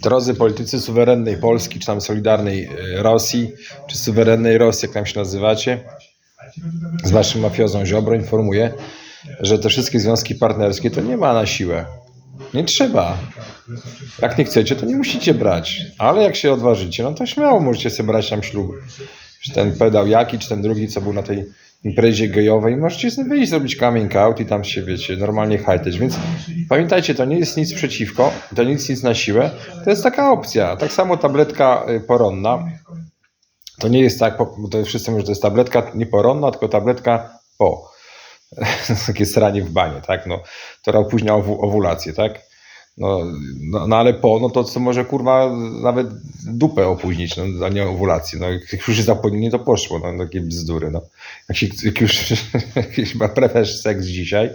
Drodzy politycy suwerennej Polski, czy tam Solidarnej e, Rosji, czy suwerennej Rosji, jak tam się nazywacie, z waszym mafiozą Ziobro informuję, że te wszystkie związki partnerskie to nie ma na siłę. Nie trzeba. Jak nie chcecie, to nie musicie brać. Ale jak się odważycie, no to śmiało możecie sobie brać tam ślub. Czy ten pedał jaki, czy ten drugi, co był na tej imprezie gejowej. Możecie sobie wyjść, zrobić coming out i tam się, wiecie, normalnie hajteć. Więc pamiętajcie, to nie jest nic przeciwko, to nic, nic na siłę. To jest taka opcja. Tak samo tabletka y, poronna. To nie jest tak, to wszyscy mówią, że to jest tabletka nie poronna, tylko tabletka po. Takie stranie w banie, tak? No, która opóźnia owu- owulację, tak? No, no, no ale po, no to co może kurwa nawet dupę opóźnić, no, a nie owulację. No, jak już zapomnienie, to poszło, no, takie bzdury. No. Jak, się, jak już już ma prefesz seks dzisiaj,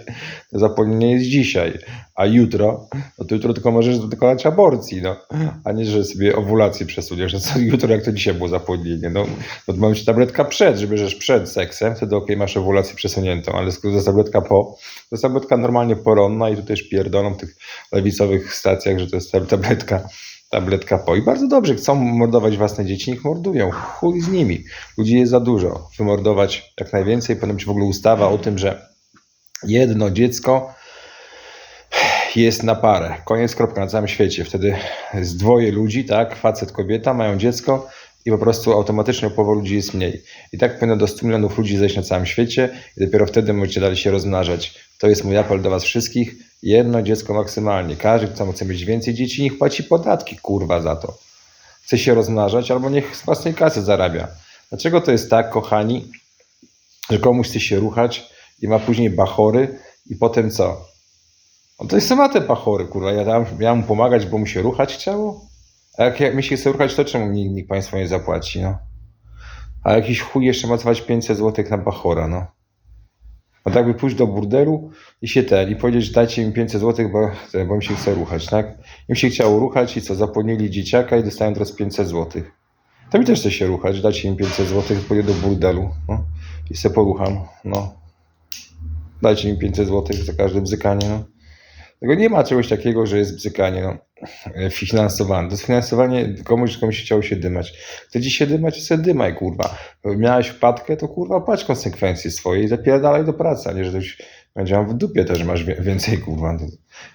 to zapomnienie jest dzisiaj, a jutro, no to jutro tylko możesz dokonać aborcji, no, a nie, że sobie owulację przesuniesz. No co jutro, jak to dzisiaj było zapomnienie, no, no to ma być tabletka przed, że bierzesz przed seksem, wtedy okej, masz owulację przesuniętą, ale skoro jest tabletka po, to jest tabletka normalnie poronna i tu też pierdolą tych lewicowych stacjach, że to jest tab- tabletka tabletka po. I bardzo dobrze, chcą mordować własne dzieci, niech mordują. Chuj z nimi. Ludzi jest za dużo. Wymordować jak najwięcej. Być w ogóle ustawa o tym, że jedno dziecko jest na parę. Koniec, kropka na całym świecie. Wtedy z dwoje ludzi, tak, facet, kobieta, mają dziecko i po prostu automatycznie o połowę ludzi jest mniej. I tak powinno do 100 milionów ludzi zejść na całym świecie i dopiero wtedy możecie dalej się rozmnażać. To jest mój apel do was wszystkich. Jedno dziecko maksymalnie. Każdy, kto chce mieć więcej dzieci, niech płaci podatki, kurwa, za to. Chce się rozmnażać albo niech z własnej kasy zarabia. Dlaczego to jest tak, kochani, że komuś chce się ruchać i ma później bachory i potem co? No to jest sama te bachory, kurwa. Ja tam miałem mu pomagać, bo mu się ruchać chciało? A jak, jak mi się chce ruchać, to czemu nikt, nikt państwo nie zapłaci, no? A jakiś chuj jeszcze ma dawać 500 zł na bachora, no. No tak by pójść do burdelu i się ten, i powiedzieć, że dajcie mi 500 zł, bo, bo mi się chce ruchać, tak? Im się chciało ruchać i co, zapłonili dzieciaka i dostają teraz 500 zł. To mi też chce się ruchać, dajcie mi 500 zł, pójdę do burdelu, no. I se porucham, no. Dajcie mi 500 zł za każde bzykanie, no. Tego nie ma czegoś takiego, że jest bzykanie, no. E, Finansowane. To finansowanie komuś, komuś chciało się dymać. Chce ci się dymać, sobie dymaj, kurwa. Miałeś wpadkę, to kurwa płać konsekwencje swoje i zapierdalaj do pracy, a nie, że ktoś będzie w dupie też masz więcej, kurwa. To-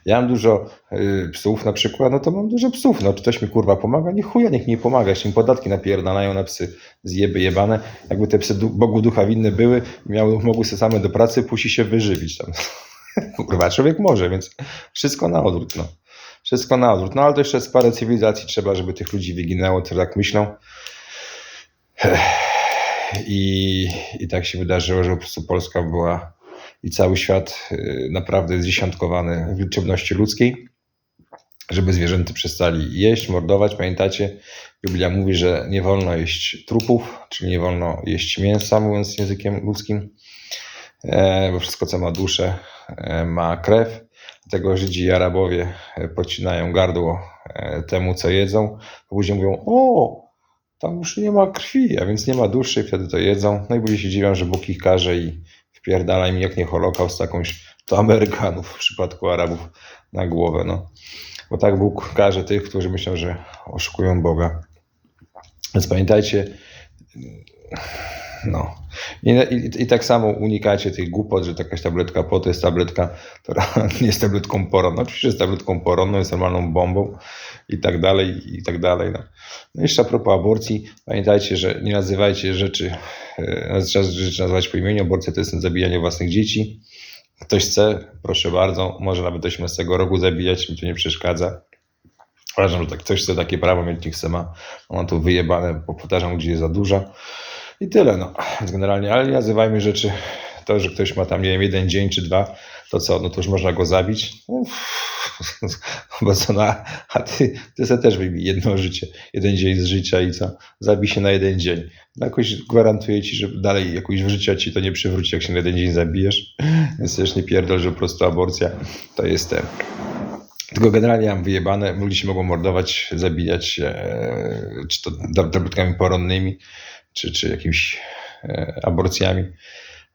Ja mam dużo y, psów na przykład, no to mam dużo psów. No czy ktoś mi kurwa pomaga? Nie chuja, niech mi pomaga. Jeśli im podatki napierdalają na psy zjeby jebane, jakby te psy du- Bogu ducha winne były, miały, mogły sobie same do pracy, puści się wyżywić tam. kurwa, człowiek może, więc wszystko na odwrót, no. Wszystko na odwrót. No ale to jeszcze jest parę cywilizacji trzeba, żeby tych ludzi wyginęło, które tak myślą. I, I tak się wydarzyło, że po prostu Polska była i cały świat y, naprawdę zdziesiątkowany w liczebności ludzkiej, żeby zwierzęta przestali jeść, mordować. Pamiętacie, Biblia mówi, że nie wolno jeść trupów, czyli nie wolno jeść mięsa, mówiąc językiem ludzkim, e, bo wszystko, co ma duszę, e, ma krew. Dlatego Żydzi i Arabowie e, pocinają gardło e, temu, co jedzą. A później mówią, o, tam już nie ma krwi, a więc nie ma duszy, wtedy to jedzą. No i ludzie się dziwią, że Bóg ich karze i wpierdala im jak nie Holokaust jakąś, to Amerykanów w przypadku Arabów na głowę. No. Bo tak Bóg karze tych, którzy myślą, że oszukują Boga. Więc pamiętajcie, no. I, i, I tak samo unikajcie tych głupot, że jakaś tabletka po to jest tabletka, która nie jest tabletką poronną. Oczywiście jest tabletką poronną, jest normalną bombą i tak dalej, i tak dalej. No. No jeszcze a propos aborcji, pamiętajcie, że nie nazywajcie rzeczy, e, trzeba rzeczy nazywać po imieniu. Aborcja to jest zabijanie własnych dzieci. Ktoś chce, proszę bardzo, może nawet do 18 roku zabijać, mi to nie przeszkadza. Uważam, że tak, ktoś chce takie prawo mieć, niech chce ma. Ona tu wyjebane, bo powtarzam, gdzie jest za duża. I tyle, no. Generalnie, ale nie nazywajmy rzeczy, to, że ktoś ma tam, nie wiem, jeden dzień czy dwa, to co, no to już można go zabić. Uff, co, no, a ty, ty też wyjmij jedno życie, jeden dzień z życia i co, zabij się na jeden dzień. No jakoś gwarantuję ci, że dalej jakoś w życia ci to nie przywróci, jak się na jeden dzień zabijesz. Więc też nie pierdol, że po prostu aborcja to jest ten. Tylko generalnie mam wyjebane, ludzie się mogą mordować, zabijać, e, czy to tab- tabletkami poronnymi, czy, czy jakimiś e, aborcjami.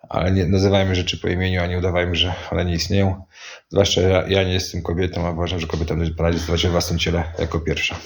ale nie nazywajmy rzeczy po imieniu, a nie udawajmy, że one nie istnieją. Zwłaszcza ja, ja nie jestem kobietą, a uważam, że będzie poradzić sobie w własnym ciele jako pierwsza.